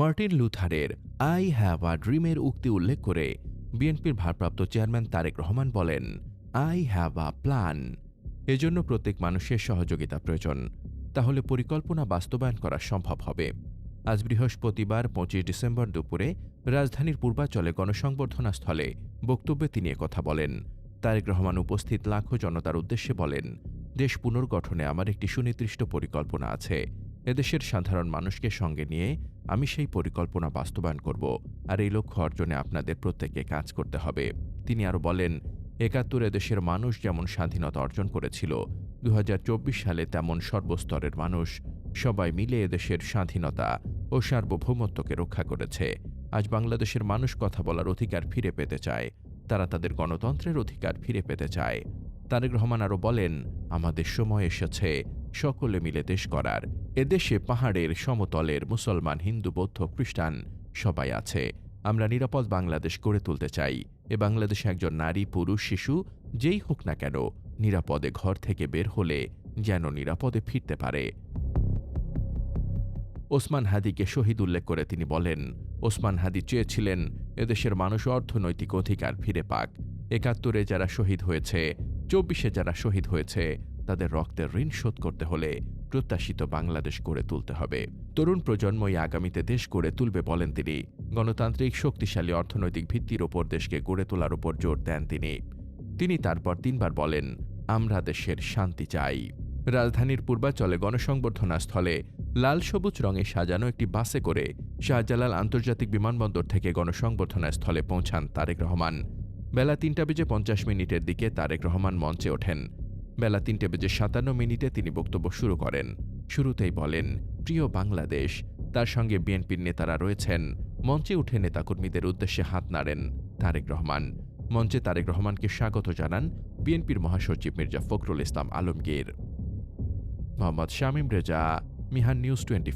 Martin লুথারের I have a ড্রিমের উক্তি উল্লেখ করে বিএনপির ভারপ্রাপ্ত চেয়ারম্যান তারেক রহমান বলেন, আই হ্যাভ আ প্ল্যান। এজন্য প্রত্যেক মানুষের সহযোগিতা প্রয়োজন। তাহলে পরিকল্পনা বাস্তবায়ন করা সম্ভব হবে। আজ বৃহস্পতিবার, পঁচিশ ডিসেম্বর দুপুরে রাজধানীর পূর্বাচলে গণসংবর্ধনা স্থলে বক্তব্যে তিনি কথা বলেন। তারেক রহমান উপস্থিত লাখো জনতার উদ্দেশ্যে বলেন, দেশ পুনর্গঠনে আমার একটি সুনির্দিষ্ট পরিকল্পনা আছে। এদেশের সাধারণ মানুষকে সঙ্গে নিয়ে আমি সেই পরিকল্পনা বাস্তবায়ন করব আর এই লক্ষ্য অর্জনে আপনাদের প্রত্যেককে কাজ করতে হবে। তিনি আরও বলেন, একাত্তরে দেশের মানুষ যেমন স্বাধীনতা অর্জন করেছিল দু হাজার চব্বিশ সালে তেমন সর্বস্তরের মানুষ সবাই মিলে এদেশের স্বাধীনতা ও সার্বভৌমত্বকে রক্ষা করেছে। আজ বাংলাদেশের মানুষ কথা বলার অধিকার ফিরে পেতে চায়, তারা তাদের গণতন্ত্রের অধিকার ফিরে পেতে চায়। তারেক রহমান আরও বলেন, আমাদের সময় এসেছে সকলে মিলে দেশ করার এদেশে পাহাড়ের সমতলের মুসলমান, হিন্দু, বৌদ্ধ, খ্রিস্টান সবাই আছে। আমরা নিরাপদ বাংলাদেশ গড়ে তুলতে চাই। এ বাংলাদেশে একজন নারী, পুরুষ, শিশু, যেই হোক না কেন, নিরাপদে ঘর থেকে বের হলে যেন নিরাপদে ফিরতে পারে। ওসমান হাদিকে শহীদ উল্লেখ করে তিনি বলেন, ওসমান হাদি চেয়েছিলেন এদেশের মানুষ অর্থনৈতিক অধিকার ফিরে পাক। একাত্তরে যারা শহীদ হয়েছে, চব্বিশে যারা শহীদ হয়েছে তাদের রক্তের ঋণ শোধ করতে হলে প্রত্যাশিত বাংলাদেশ গড়ে তুলতে হবে। তরুণ প্রজন্মই আগামীতে দেশ গড়ে তুলবে বলেন তিনি। গণতান্ত্রিক শক্তিশালী অর্থনৈতিক ভিত্তির ওপর দেশকে গড়ে তোলার উপর জোর দেন তিনি। তিনি তারপর তিনবার বলেন, আমরা দেশের শান্তি চাই। রাজধানীর পূর্বাচলে গণসংবর্ধনা স্থলে লাল সবুজ রঙে সাজানো একটি বাসে করে শাহজালাল আন্তর্জাতিক বিমানবন্দর থেকে গণসংবর্ধনা স্থলে পৌঁছান তারেক রহমান। বেলা তিনটা বেজে পঞ্চাশ মিনিটের দিকে তারেক রহমান মঞ্চে ওঠেন। বেলা তিনটে বেজে সাতান্ন মিনিটে তিনি বক্তব্য শুরু করেন। শুরুতেই বলেন, প্রিয় বাংলাদেশ, তার সঙ্গে বিএনপির নেতারা রয়েছেন। মঞ্চে উঠে নেতাকর্মীদের উদ্দেশ্যে হাত নাড়েন। তারেক রহমান, মঞ্চে তারেক রহমানকে স্বাগত জানান বিএনপির মহাসচিব Mirza Fakhrul Islam Alamgir. Mohammad Shamim Reza, Mihan news twenty